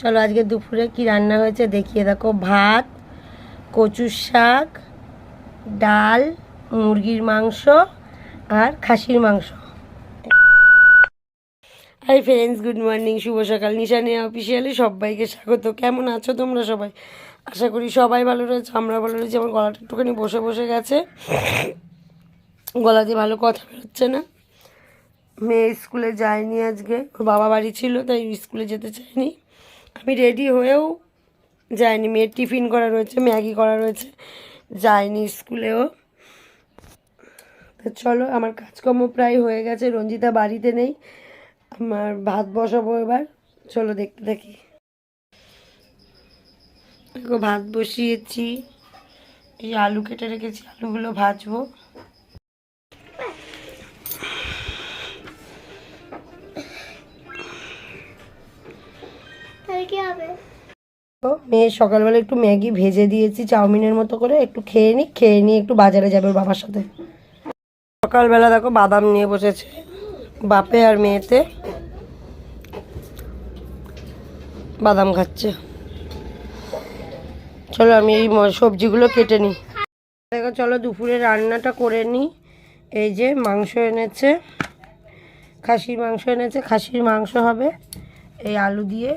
চলো আজকে দুপুরে কি রান্না হয়েছে দেখিয়ে দেখো। ভাত, কচুর শাক, ডাল, মুরগির মাংস আর খাসির মাংস। হাই ফ্রেন্ডস গুড মর্নিং শুভ সকাল। নিশানে অফিসিয়ালি সবাইকে স্বাগত। কেমন আছো তোমরা সবাই? আশা করি সবাই ভালো রয়েছে আমরা ভালো রয়েছি। আমার গলাটা একটুখানি বসে বসে গেছে। গলাতে ভালো কথা বেরোচ্ছে না। মেয়ে স্কুলে যায়নি আজকে। বাবা বাড়ি ছিল, তাই স্কুলে যেতে চায়নি আমি রেডি হয়েও যাইনি। মেয়ের টিফিন করা রয়েছে, ম্যাগি করা রয়েছে যায়নি স্কুলেও। তো চলো, আমার কাজকর্ম প্রায় হয়ে গেছে, রঞ্জিতা বাড়িতে নেই, আমার ভাত বসাবো এবার। চলো দেখতে থাকি। দেখো, ভাত বসিয়েছি, এই আলু কেটে রেখেছি, আলুগুলো ভাজবো। মেয়ে সকালবেলা একটু ম্যাগি ভেজে দিয়েছি, চাউমিনের মতো করে। একটু খেয়ে নিই খেয়ে নিয়ে একটু বাজারে যাবে বাবার সাথে। সকালবেলা দেখো বাদাম নিয়ে বসেছে, বাপে আর মেয়েতে। বাদাম খাচ্ছে। চলো আমি এই সবজিগুলো কেটে নিই। দেখো, চলো দুপুরে রান্নাটা করে নিই। এই যে মাংস এনেছে, খাসির মাংস এনেছে, খাসির মাংস হবে, এই আলু দিয়ে।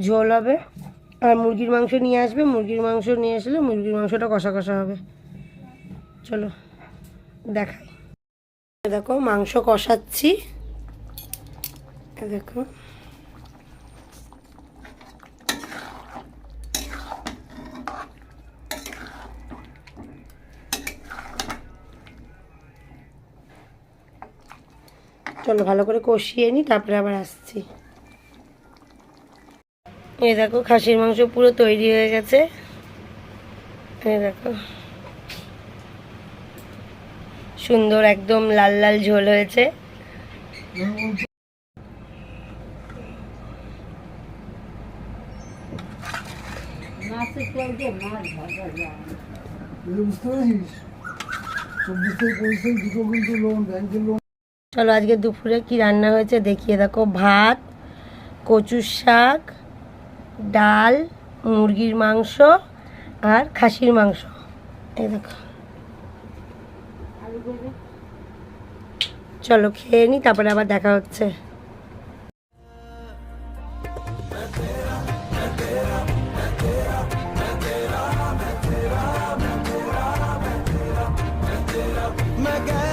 ঝোল হবে। আর মুরগির মাংস নিয়ে আসবে। মুরগির মাংস নিয়ে আসলে মুরগির মাংসটা কষা কষা হবে। চলো, দেখাই। দেখো, মাংস কষাচ্ছি। দেখো। চলো, ভালো করে কষিয়ে নিই তারপরে আবার আসছি। এই দেখো, খাসির মাংস পুরো তৈরি হয়ে গেছে। দেখো। সুন্দর একদম লাল লাল ঝোল হয়েছে। চলো, আজকে দুপুরে কি রান্না হয়েছে দেখিয়ে দেখো। ভাত, কচুর শাক ডাল মুরগির মাংস আর খাসির মাংস এই দেখো চলো খেয়ে নিই তারপরে আবার দেখা হচ্ছে मैं कह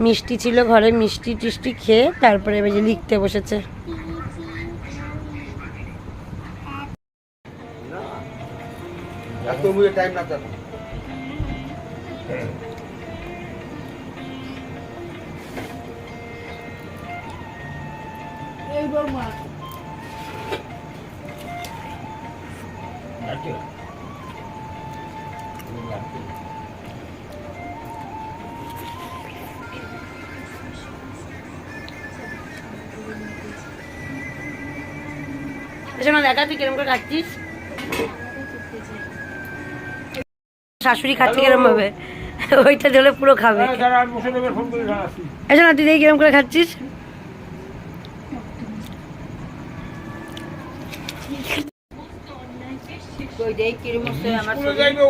মিষ্টি ছিল ঘরে মিষ্টি টিষ্টি খেয়ে তারপরে এবার যে লিখতে বসেছে। এত মুখে না দেখা তুই কিরম করে খাচ্ছিস? শাশুড়ি খাচ্ছে কিরম ভাবে? ওইটা দিলে পুরো খাবে। এসো না তুই দেখি কিরম করে খাচ্ছিস।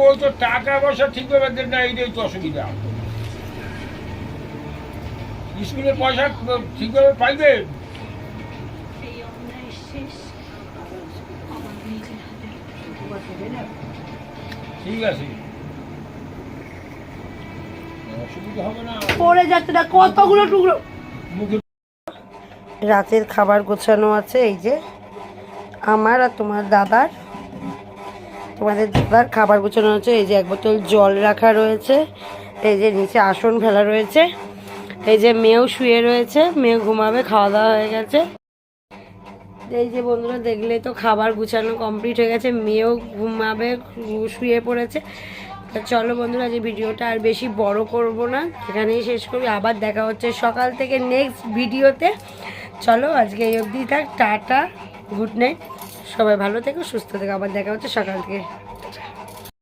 ও তো টাকা পয়সা ঠিকভাবে দেন না এইটাই তো অসুবিধা। স্কুলে পয়সা ঠিকভাবে পাইবে? ঠিক আছে। পড়ে যাচ্ছে না কতগুলো টুকরো? রাতের খাবার গোছানো আছে এই যে আমার আর তোমার দাদার। তোমাদের দাদার খাবার গোছানো আছে এই যে এক বোতল জল রাখা রয়েছে এই যে নিচে আসন ফেলা রয়েছে এই যে মেয়েও শুয়ে রয়েছে মেয়ে ঘুমাবে খাওয়া দাওয়া হয়ে গেছে। এই যে বন্ধুরা দেখলে তো খাবার গুছানো কমপ্লিট হয়ে গেছে, মেয়েও ঘুমাবে, শুয়ে পড়েছে। তা চলো বন্ধুরা যে ভিডিওটা আর বেশি বড় করব না, এখানেই শেষ করি। আবার দেখা হচ্ছে সকাল থেকে নেক্সট ভিডিওতে। চলো আজকে এই অবধি থাক, টাটা গুড নাইট সবাই ভালো থেকো, সুস্থ থেকো। আবার দেখা হচ্ছে সকাল থেকে।